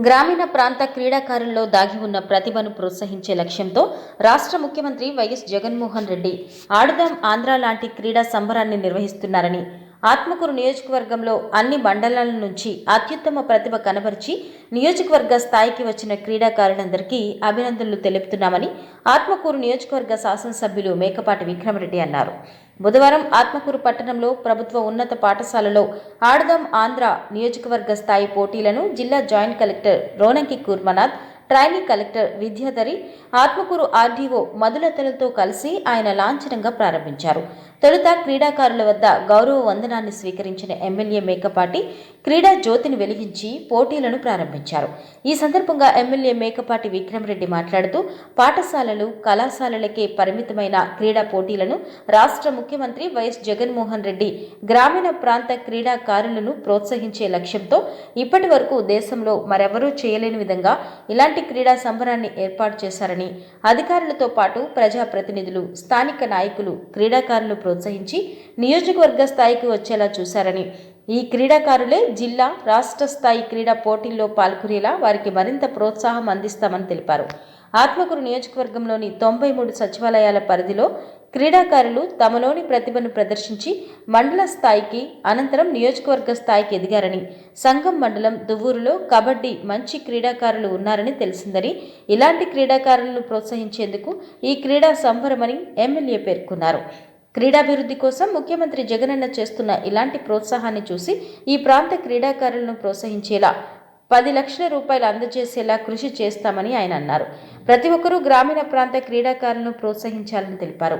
గ్రామీణ ప్రాంత క్రీడాకారుల్లో దాగి ఉన్న ప్రతిభను ప్రోత్సహించే లక్ష్యంతో రాష్ట్ర ముఖ్యమంత్రి వైఎస్ జగన్మోహన్ రెడ్డి ఆడుదాం ఆంధ్ర లాంటి క్రీడా సంబరాన్ని నిర్వహిస్తున్నారని ఆత్మకూరు నియోజకవర్గంలో అన్ని మండలాల నుంచి అత్యుత్తమ ప్రతిభ కనబరిచి నియోజకవర్గ స్థాయికి వచ్చిన క్రీడాకారులందరికీ అభినందనలు తెలుపుతున్నామని ఆత్మకూరు నియోజకవర్గ శాసనసభ్యులు మేకపాటి విక్రమరెడ్డి అన్నారు. బుధవారం ఆత్మకూరు పట్టణంలో ప్రభుత్వ ఉన్నత పాఠశాలలో ఆడదాం ఆంధ్ర నియోజకవర్గ స్థాయి పోటీలను జిల్లా joint collector Ronanki Kurmanath training collector Vidyadhari Atmakur RDO మధులతలతో కలిసి ఆయన లాంఛనంగా ప్రారంభించారు. తొలుత క్రీడాకారుల వద్ద గౌరవ వందనాన్ని స్వీకరించిన ఎమ్మెల్యే మేకపాటి క్రీడా జ్యోతిని వెలిగించి పోటీలను ప్రారంభించారు. ఈ సందర్భంగా ఎమ్మెల్యే మేకపాటి విక్రమరెడ్డి మాట్లాడుతూ పాఠశాలలు కళాశాలలకే పరిమితమైన క్రీడా పోటీలను రాష్ట్ర ముఖ్యమంత్రి వైఎస్ జగన్మోహన్ రెడ్డి గ్రామీణ ప్రాంత క్రీడాకారులను ప్రోత్సహించే లక్ష్యంతో ఇప్పటి వరకు దేశంలో మరెవరూ చేయలేని విధంగా ఇలాంటి క్రీడా సంబరాన్ని ఏర్పాటు చేశారని అధికారులతో పాటు ప్రజాప్రతినిధులు స్థానిక నాయకులు క్రీడాకారులు ప్రోత్సహించి నియోజకవర్గ స్థాయికి వచ్చేలా చూశారని. ఈ క్రీడాకారులే జిల్లా రాష్ట్ర స్థాయి క్రీడా పోటీల్లో పాల్గొనేలా వారికి మరింత ప్రోత్సాహం అందిస్తామని తెలిపారు. ఆత్మకూరు నియోజకవర్గంలోని తొంభై మూడు సచివాలయాల పరిధిలో క్రీడాకారులు తమలోని ప్రతిభను ప్రదర్శించి మండల స్థాయికి అనంతరం నియోజకవర్గ స్థాయికి ఎదిగారని సంఘం మండలం దువ్వూరులో కబడ్డీ మంచి క్రీడాకారులు ఉన్నారని తెలిసిందని ఇలాంటి క్రీడాకారులను ప్రోత్సహించేందుకు ఈ క్రీడా సంబరమని ఎమ్మెల్యే పేర్కొన్నారు. క్రీడాభివృద్ధి కోసం ముఖ్యమంత్రి జగనన్న చేస్తున్న ఇలాంటి ప్రోత్సాహాన్ని చూసి ఈ ప్రాంత క్రీడాకారులను ప్రోత్సహించేలా పది లక్షల రూపాయలు అందజేసేలా కృషి చేస్తామని ఆయన అన్నారు. ప్రతి ఒక్కరూ గ్రామీణ ప్రాంత క్రీడాకారులను ప్రోత్సహించాలని తెలిపారు.